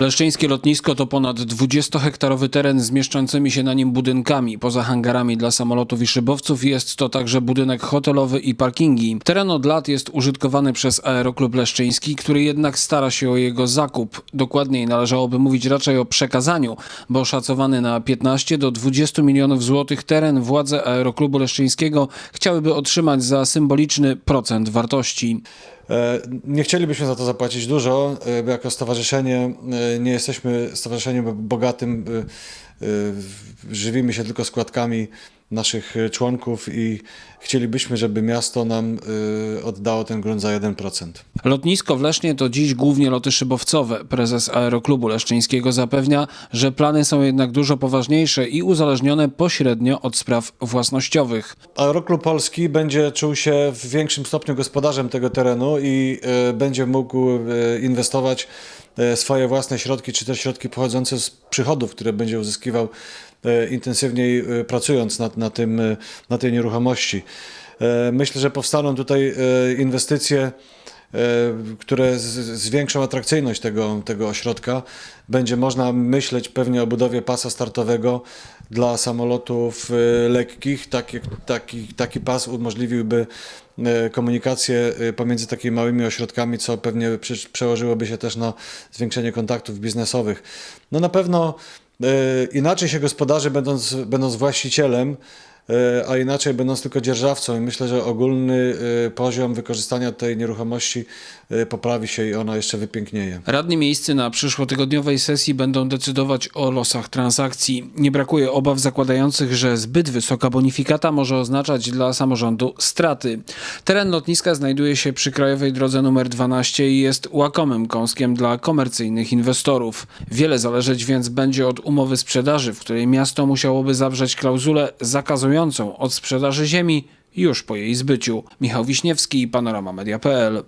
Leszczyńskie lotnisko to ponad 20-hektarowy teren z mieszczącymi się na nim budynkami. Poza hangarami dla samolotów i szybowców jest to także budynek hotelowy i parkingi. Teren od lat jest użytkowany przez Aeroklub Leszczyński, który jednak stara się o jego zakup. Dokładniej należałoby mówić raczej o przekazaniu, bo szacowany na 15 do 20 milionów złotych teren władze Aeroklubu Leszczyńskiego chciałyby otrzymać za symboliczny procent wartości. E, Nie chcielibyśmy za to zapłacić dużo, e, jako stowarzyszenie e, nie jesteśmy stowarzyszeniem bogatym, żywimy się tylko składkami naszych e, członków i chcielibyśmy, żeby miasto nam e, oddało ten grunt za 1%. Lotnisko w Lesznie to dziś głównie loty szybowcowe. Prezes Aeroklubu Leszczyńskiego zapewnia, że plany są jednak dużo poważniejsze i uzależnione pośrednio od spraw własnościowych. Aeroklub Polski będzie czuł się w większym stopniu gospodarzem tego terenu i będzie mógł inwestować swoje własne środki, czy też środki pochodzące z przychodów, które będzie uzyskiwał e, intensywniej e, pracując nad, na, tym, e, na tej nieruchomości. Myślę, że powstaną tutaj inwestycje, które z- zwiększą atrakcyjność tego, tego ośrodka. Będzie można myśleć pewnie o budowie pasa startowego dla samolotów e, lekkich. Taki, taki, taki pas umożliwiłby e, komunikację e, pomiędzy takimi małymi ośrodkami, co pewnie przełożyłoby się też na zwiększenie kontaktów biznesowych. No na pewno e, inaczej się gospodarzy, będąc, będąc właścicielem, e, a inaczej będąc tylko dzierżawcą. I myślę, że ogólny e, poziom wykorzystania tej nieruchomości e, poprawi się i ona jeszcze wypięknieje. Radni miejscy na przyszłotygodniowej sesji będą decydować o losach transakcji. Nie brakuje obaw zakładających, że zbyt wysoka bonifikata może oznaczać dla samorządu straty. Teren lotniska znajduje się przy krajowej drodze nr 12 i jest łakomym kąskiem dla komercyjnych inwestorów. Wiele zależeć więc będzie od umowy sprzedaży, w której miasto musiałoby zawrzeć klauzulę zakazującą od sprzedaży ziemi już po jej zbyciu. Michał Wiśniewski, Panorama Media.pl